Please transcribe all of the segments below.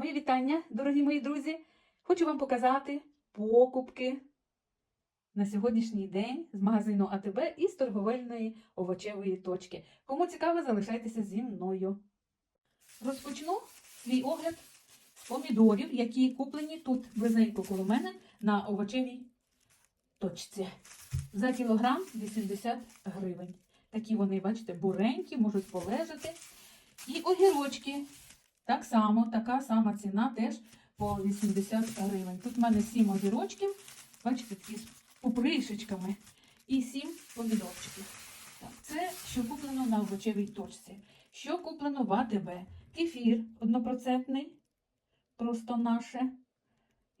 Мої вітання, дорогі мої друзі. Хочу вам показати покупки на сьогоднішній день з магазину АТБ і з торговельної овочевої точки. Кому цікаво, залишайтеся зі мною. Розпочну свій огляд з помідорів, які куплені тут близенько коло мене на овочевій точці. За кілограм 80 гривень. Такі вони, бачите, буренькі, можуть полежати. І огірочки. Так само, така сама ціна теж по 80 гривень. Тут в мене 7 огірочків, бачите, такі з попришечками. І 7 помідорчиків. Так, це що куплено на овочевій точці. Що куплено в АТБ? Кефір однопроцентний, просто наше.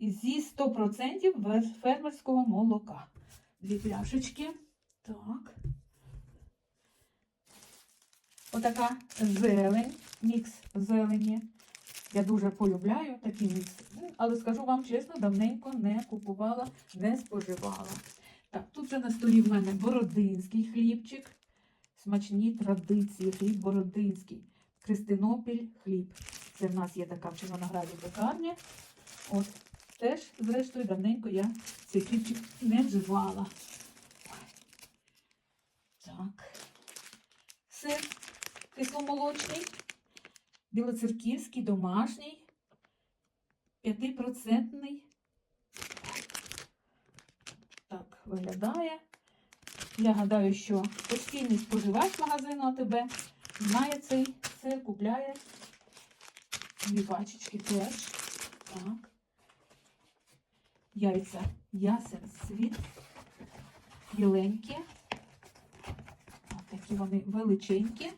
Зі 100% фермерського молока. Дві пляшечки. Так. Отака зелень, мікс зелені. Я дуже полюбляю такий мікс. Ну, Але скажу вам чесно, давненько не купувала, не споживала. Так, тут вже на столі в мене бородинський хлібчик. Смачні традиції, хліб бородинський. Христинопіль хліб. Це в нас є така в Червонограді пекарня. От, теж, зрештою, давненько я цей хлібчик не вживала. Так. Сир кисломолочний, білоцерківський, домашній, 5%. Так виглядає. Я гадаю, що постійний споживач магазину АТБ знає цей сир, купляє. Дві пачечки теж. Так. Яйця ясен світ. Біленькі. Такі вони величенькі.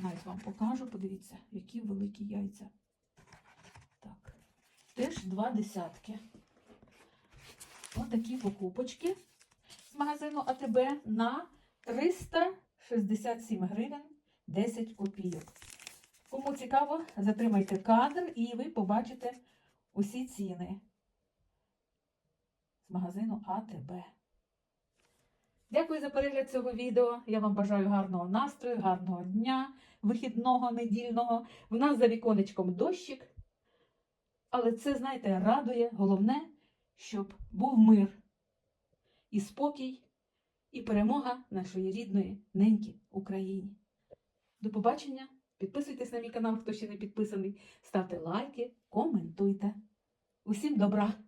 Навіть вам покажу, подивіться, які великі яйця. Так, теж два десятки. Ось такі покупочки з магазину АТБ на 367 гривень 10 копійок. Кому цікаво, затримайте кадр і ви побачите усі ціни з магазину АТБ. Дякую за перегляд цього відео. Я вам бажаю гарного настрою, гарного дня, вихідного, недільного. В нас за віконечком дощик. Але це, знаєте, радує. Головне, щоб був мир і спокій, і перемога нашої рідної неньки Україні. До побачення! Підписуйтесь на мій канал, хто ще не підписаний. Ставте лайки, коментуйте. Усім добра!